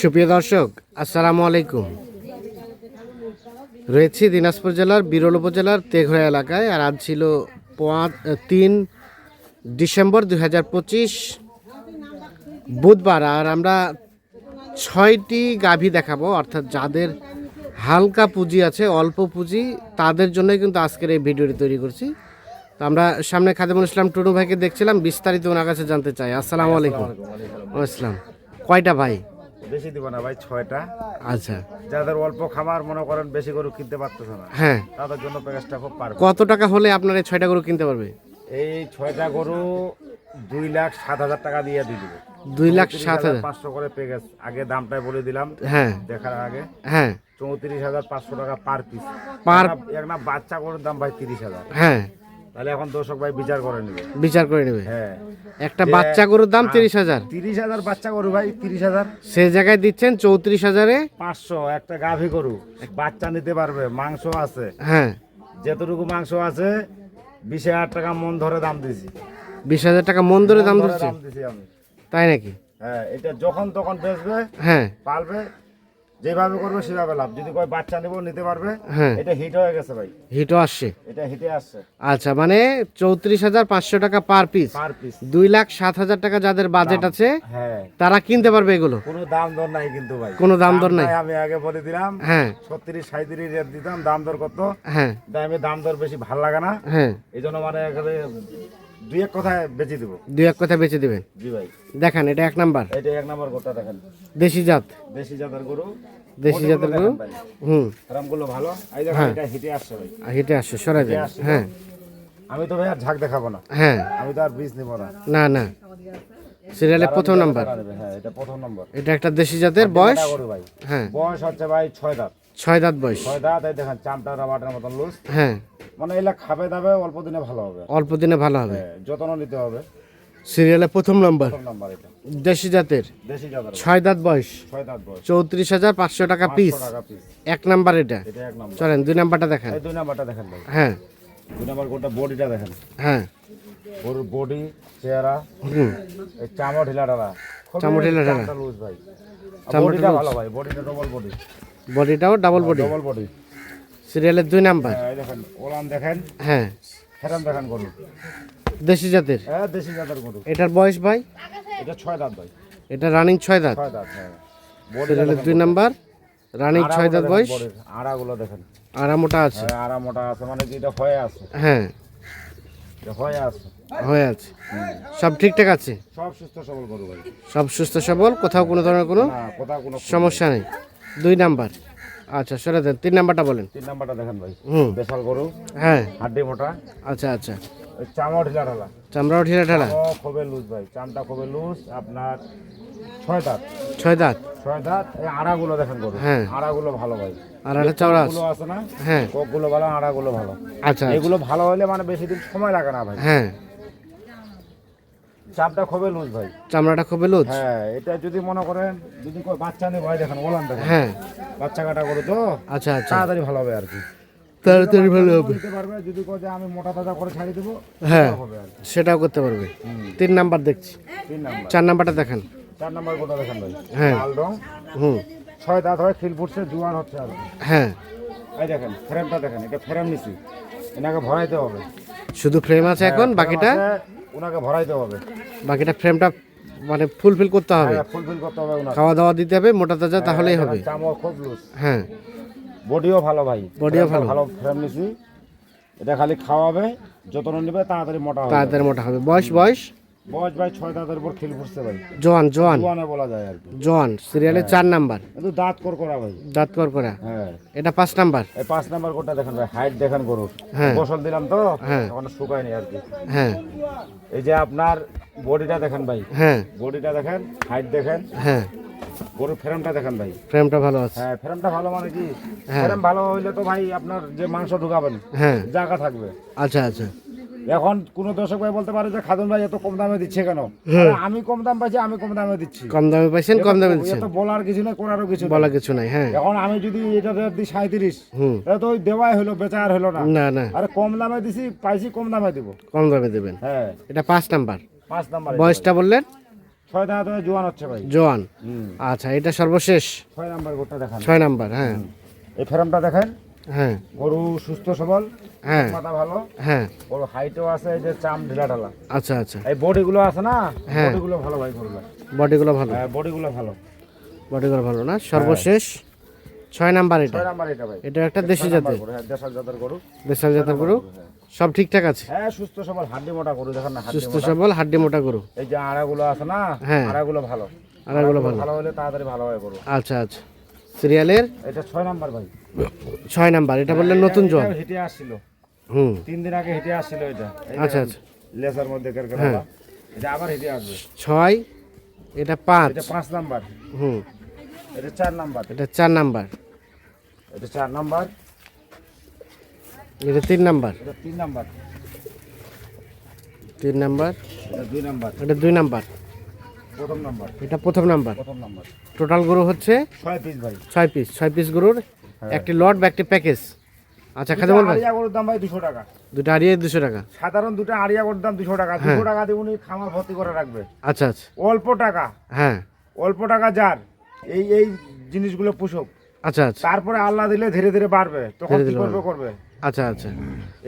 সুপ্রিয় দর্শক, আসসালামু আলাইকুম। রয়েছি দিনাজপুর জেলার, বিরল উপজেলার তেঘরা এলাকায়, আর আজ ছিল পাঁচ তিন ডিসেম্বর দুই হাজার পঁচিশ বুধবার। আর আমরা ছয়টি গাভী দেখাবো, অর্থাৎ যাদের হালকা পুঁজি আছে, অল্প পুঁজি, তাদের জন্যই কিন্তু আজকের এই ভিডিওটি তৈরি করছি। তো আমরা সামনে খাদেমুল ইসলাম টুনু ভাইকে দেখছিলাম, বিস্তারিত ওনার কাছে জানতে চাই। আসসালামু আলাইকুম। আসসালাম। কয়টা ভাই? বেশি দিব না ভাই ছয়টা। আচ্ছা। যাদের অল্প খামার মনে করেন বেশি গরু কিনতে পারতেছে না হ্যাঁ। তাদের জন্য প্যাকেজটা খুব পারবে। কত টাকা হলে আপনার এই ছয়টা গরু কিনতে পারবে? এই ছয়টা গরু দুই লাখ সাত হাজার টাকা দিয়ে দিয়ে দিবে। দুই লাখ সাত হাজার পাঁচশো করে প্যাকেজ আগে দামটাই বলে দিলাম হ্যাঁ। দেখার আগে। হ্যাঁ। চৌত্রিশ হাজার পাঁচশো টাকা পার পিস Per- এক না বাচ্চা গরুর দাম ভাই তিরিশ হাজার। হ্যাঁ। তাহলে এখন দর্শক ভাই বিচার করে নেবে। বিচার করে নেবে। হ্যাঁ। একটা বাচ্চা গরুর দাম তিরিশ হাজার। তিরিশ হাজার বাচ্চা গরু ভাই তিরিশ হাজার। সে জায়গায় দিচ্ছেন চৌত্রিশ হাজারে। পাঁচশো একটা গাভী গরু। বাচ্চা নিতে পারবে মাংস আছে। হ্যাঁ। যেতটুকু মাংস আছে বিশ হাজার টাকা মন ধরে দাম দিছি। বিশ হাজার টাকা মন ধরে দাম ধরছে আমি। তাই নাকি? হ্যাঁ এটা যখন তখন বেচবে হ্যাঁ। পালবে যেভাবে করবে সেভাবে লাভ। যদি কয় বাচ্চা নেব নিতে পারবে হ্যাঁ। এটা হিট হয়ে গেছে ভাই। হিটও আসছে। এটা হিটে আসছে। আচ্ছা মানে চৌত্রিশ হাজার পাঁচশো টাকা পার পিস পার পিস দুই লাখ সাত হাজার টাকা যাদের বাজেট আছে হ্যাঁ। তারা কিনতে পারবে এগুলো? কোনো দাম দর নাই কিন্তু ভাই। কোনো দাম দর নাই? আমি আগে বলে দিলাম। হ্যাঁ। ছত্রিশ সাঁত্রিশ রেট দিতাম দাম দর কত? হ্যাঁ। দামে দাম দর বেশি ভালো লাগে না। হ্যাঁ। এই জন্য মানে একেবারে দুই এক কথায় বেচে দেবো। দুই এক কথা বেচে দিবেন? জি ভাই। দেখান এটা এক নাম্বার। এটা এক নম্বর গোটা দেখেন। দেশি জাত? দেশি জাতের গরু। দেশি জাতের গরু? হুম। রামগুলো ভালো। এই দেখেন এটা হিটে আসছে ভাই। হেঁটে আসছে সরাই দেন। হ্যাঁ। আমি তো ভাই আর ঝাঁক দেখাবো না। হ্যাঁ। আমি তো আর বীজ নিব না। না না। সিরিয়ালের প্রথম নাম্বার। হ্যাঁ এটা প্রথম নম্বর। এটা একটা দেশি জাতের বয়স? হ্যাঁ। বয়স হচ্ছে ভাই ছয় দাঁত। ছয় দাঁত বয়স। ছয় দাঁত এই দেখেন চামটা রাবাটের মতন লুজ হ্যাঁ। মানে এলা খাবে দাবে অল্প দিনে ভালো হবে। অল্প দিনে ভালো হবে। হ্যাঁ, যত্ন নিতে হবে। সিরিয়ালের প্রথম নাম্বার। দেশি জাতের। ছয় দাঁত বয়স। চৌত্রিশ হাজার পাঁচশো টাকা পিস এক নাম্বার এটা। চলেন দুই নাম্বারটা দেখান। দুই নাম্বারটা দেখেন হ্যাঁ। দুই নাম্বার গোটা বডিটা দেখেন। হ্যাঁ। গরুর বডি চেহারা এই চামড় ঢিলা ঢালা। চামড় ঢিলা ঢালা। ভাই। বডিটা ভালো ভাই বডিটা ডবল বডি বডিটাও ডাবল বডি ডবল বডি সিরিয়ালের দুই নাম্বার। এই দেখেন ওলান দেখেন। হ্যাঁ। ফেরান দেখেন গরু। দেশি জাতের? হ্যাঁ দেশি জাতের গরু। এটার বয়স ভাই? এটা ছয় দাঁত ভাই। এটা রানিং ছয় দাঁত। ছয় দাঁত হ্যাঁ। সিরিয়ালের দুই নাম্বার রানিং ছয় দাঁত বয়স। আড়াগুলো দেখেন। আরামোটা আছে। হ্যাঁ আড়া মোটা আছে মানে এটা হয়ে আছে? হ্যাঁ। হয়ে আছে। হয়ে আছে। সব ঠিকঠাক আছে? সব সুস্থ সবল গরু ভাই। সব সুস্থ সবল কোথাও কোনো ধরনের কোনো কোথাও কোনো সমস্যা নেই। দুই নাম্বার। আচ্ছা সরে দেন তিন নাম্বারটা বলেন। তিন নাম্বারটা দেখেন ভাই হুম। বেশাল গরু হ্যাঁ। হাড্ডি মোটা। আচ্ছা আচ্ছা। চামড় ঢিলা ঢালা। চামড়াও ঢিলা ঢালা? খুবই লুজ ভাই চামটা খুবই লুজ আপনার ছয় দাঁত। ছয় দাঁত? ছয় দাঁত এই আড়াগুলো দেখেন গরু। হ্যাঁ। আড়াগুলো ভালো ভাই। একটা চওড়া আছে না হ্যাঁ। কোকগুলো ভালো আড়াগুলো ভালো। আচ্ছা এগুলো ভালো হলে মানে বেশি দিন সময় লাগে না ভাই। হ্যাঁ। চাপটা খুবই লুজ ভাই। চামড়াটা খুবই লুজ হ্যাঁ এটা যদি মনে করেন যদি કોઈ বাচ্চা নেই ভাই দেখেন ওলান দেখেন হ্যাঁ। বাচ্চা কাটা করে তো আচ্ছা আচ্ছা। তাড়াতাড়ি ভালো হবে আর কি। তাড়াতাড়ি ভালো হবে। পারবে যদি কয় যে আমি মোটা তাজা করে ছাড়ি দেবো হ্যাঁ হবে আর কি। সেটাও করতে পারবে। তিন নাম্বার দেখছি। তিন নাম্বার। চার নাম্বারটা দেখান। চার নাম্বার কোটা দেখেন ভাই? হ্যাঁ। লাল রং। হুম। ছয় দাঁত হয় খিল ফুটছে জোয়ান হচ্ছে আর হ্যাঁ। এই দেখেন ফ্রেমটা দেখেন এটা ফ্রেম নিছি। এনাকে ভরাইতে হবে। শুধু ফ্রেম আছে এখন বাকিটা? আছে, ওনাকে ভরাইতে হবে। বাকিটা ফ্রেমটা মানে ফুলফিল করতে হবে। ফুলফিল করতে হবে ওনাকে। খাওয়া দাওয়া দিতে হবে মোটা তাজা তাহলেই হবে। চামড় খুব লুজ হ্যাঁ। বডিও ভালো ভাই। বডিও ভালো। ভালো ফ্রেম নিছি। এটা খালি খাওয়াবে যত্ন নেবে তাড়াতাড়ি মোটা হবে। তাড়াতাড়ি মোটা হবে। বয়স বয়স? বয়স ভাই ছয় দাঁতের উপর খিল ফুটছে ভাই। জোয়ান জোয়ান। জোয়ানে বলা যায় আর কি। জোয়ান সিরিয়ালের চার নাম্বার। কিন্তু দাঁত কর করা ভাই। দাঁত কর করা হ্যাঁ। এটা পাঁচ নাম্বার। এই পাঁচ নাম্বার কোটা দেখেন ভাই হাইট দেখেন গরুর হ্যাঁ। গোসল দিলাম তো হ্যাঁ। এখন শুকায়নি আর কি। হ্যাঁ। এই যে আপনার বডিটা দেখেন ভাই। হ্যাঁ। বডিটা দেখেন হাইট দেখেন। হ্যাঁ। গরুর ফ্রেমটা দেখেন ভাই। ফ্রেমটা ভালো আছে। হ্যাঁ ফ্রেমটা ভালো মানে কি? হ্যাঁ। ফ্রেম ভালো হইলে তো ভাই আপনার যে মাংস ঢুকাবেন হ্যাঁ। জায়গা থাকবে। আচ্ছা আচ্ছা। এখন কোন দর্শক ভাই বলতে পারে যে খাদুন ভাই এত কম দামে দিচ্ছে কেন? আমি কম দাম পাইছি আমি কম দামে দিচ্ছি। কম দামে পাইছেন কম দামে দিচ্ছেন। তো বলার কিছু না করারও কিছু না বলা কিছু নাই হ্যাঁ। এখন আমি যদি এটা রেট দিই সাঁত্রিশ হুম। তাহলে তো ওই দেওয়াই হলো বেচা আর হলো না। না না। আরে কম দামে দিছি পাইছি কম দামে দিব। কম দামে দেবেন। হ্যাঁ। এটা পাঁচ নাম্বার। পাঁচ নাম্বার বয়সটা বললেন? ছয় দাঁত হয়ে জোয়ান হচ্ছে ভাই। জোয়ান। আচ্ছা এটা সর্বশেষ। ছয় নাম্বার গরুটা দেখান। ছয় নাম্বার হ্যাঁ। এই ফেরামটা দেখেন। হ্যাঁ। গরু সুস্থ সবল। হ্যাঁ। মাথা ভালো। হ্যাঁ। গরু হাইটও আছে এই যে চাম ঢিলা ঢালা আচ্ছা আচ্ছা। এই বডিগুলো আছে না? হ্যাঁ। বডিগুলো ভালো ভাই গরুগুলো বডিগুলো ভালো? হ্যাঁ বডিগুলো ভালো। বডিগুলো ভালো না? সর্বশেষ ছয় নাম্বার এটা। নাম্বার এটা ভাই। এটা একটা দেশি জাতের। হ্যাঁ দেশাল জাতের গরু। দেশাল জাতের গরু। সব ঠিকঠাক আছে? হ্যাঁ সুস্থ সবল হাড্ডি মোটা গরু দেখেন না সুস্থ সবল হাড্ডি মোটা গরু। এই যে আড়াগুলো আছে না হ্যাঁ। আড়াগুলো ভালো। আড়াগুলো ভালো। ভালো হলে তাড়াতাড়ি ভালো হয় গরু। আচ্ছা আচ্ছা। সিরিয়ালের? এটা ছয় নাম্বার ভাই। ছয় নাম্বার এটা বললেন নতুন জল হেঁটে আসছিল। হুম। তিন দিন আগে হেঁটে আসছিল এটা। আচ্ছা, দেখেন, লেসার মধ্যে হ্যাঁ। এটা আবার হেঁটে আসবে। ছয় এটা পাঁচ। এটা পাঁচ নাম্বার। হুম। এটা চার নাম্বার। এটা চার নাম্বার। এটা চার নাম্বার। এটা তিন নাম্বার। এটা তিন নাম্বার। তিন নাম্বার। এটা দুই নাম্বার। এটা দুই নাম্বার। প্রথম নাম্বার। এটা প্রথম নাম্বার। প্রথম নাম্বার। টোটাল গরু হচ্ছে ছয় পিস ভাই। ছয় পিস ছয় পিস গরুর একটি লট বা একটি প্যাকেজ। আচ্ছা খাতে বলবেন আড়িয়া গরুর দাম ভাই দুশো টাকা। দুটো আড়িয়ে দুশো টাকা। সাধারণ দুটো আড়িয়া গরুর দাম দুশো টাকা। দুশো টাকা দিয়ে উনি খামার ভর্তি করে রাখবে। আচ্ছা আচ্ছা। অল্প টাকা। হ্যাঁ। অল্প টাকা যার। এই এই জিনিসগুলো পুষক। আচ্ছা আচ্ছা। তারপরে আল্লাহ দিলে ধীরে ধীরে বাড়বে। তখন কি করবে করবে? আচ্ছা আচ্ছা।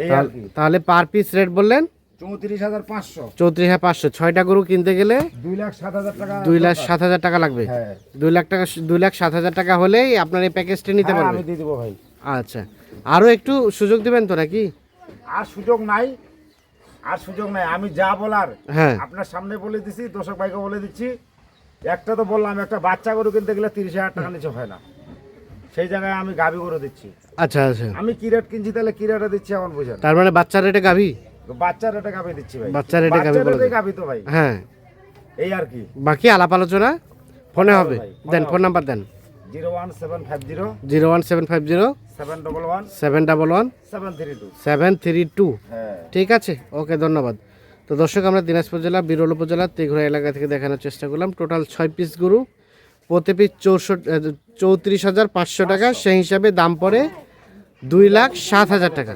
এই তাহলে পার পিস রেট বললেন? চৌত্রিশ হাজার পাঁচশো। চৌত্রিশ হাজার পাঁচশো। ছয়টা গরু কিনতে গেলে দুই লাখ সাত হাজার টাকা দুই লাখ সাত হাজার টাকা লাগবে। হ্যাঁ। দুই লাখ টাকা দুই লাখ সাত হাজার টাকা হলেই আপনার এই প্যাকেজটা নিতে হ্যাঁ, পারবেন আমি দিয়ে দেবো ভাই। আচ্ছা। আরও একটু সুযোগ দিবেন তো নাকি? আর সুযোগ নাই। আর সুযোগ নাই। আমি যা বলার হ্যাঁ। আপনার সামনে বলে দিছি দর্শক ভাইকে বলে দিচ্ছি। একটা তো বললাম একটা বাচ্চা গরু কিনতে গেলে তিরিশ হাজার টাকা নিচে হয় না। সেই জায়গায় আমি গাভি গরু দিচ্ছি। আচ্ছা আচ্ছা। আমি কি রেট কিনছি তাহলে কি রেটে দিচ্ছি এখন বুঝেন। তার মানে বাচ্চার রেটে গাভি? বাচ্চার রেটে গাভি দিচ্ছি ভাই। বাচ্চার রেটে গাভী বলে। গাভি তো ভাই। হ্যাঁ। এই আর কি। বাকি আলাপ আলোচনা? ফোনে হবে। দেন ফোন নাম্বার দেন। Zero one seven five zero. Zero one seven five zero. Seven double one. Seven double one. Seven three two. Seven three two. হ্যাঁ। ঠিক আছে? ওকে ধন্যবাদ। তো দর্শক আমরা দিনাজপুর জেলা বিরল উপজেলা তেঘুরা এলাকা থেকে দেখানোর চেষ্টা করলাম। টোটাল ছয় পিস গরু। প্রতি পিস চৌষট্টি চৌত্রিশ হাজার পাঁচশো টাকা। সেই হিসাবে দাম পড়ে দুই লাখ সাত হাজার টাকা।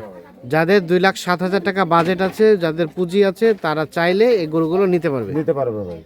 যাদের দুই লাখ সাত হাজার টাকা বাজেট আছে, যাদের পুঁজি আছে, তারা চাইলে এই গরুগুলো নিতে পারবে। নিতে পারবে ভাই।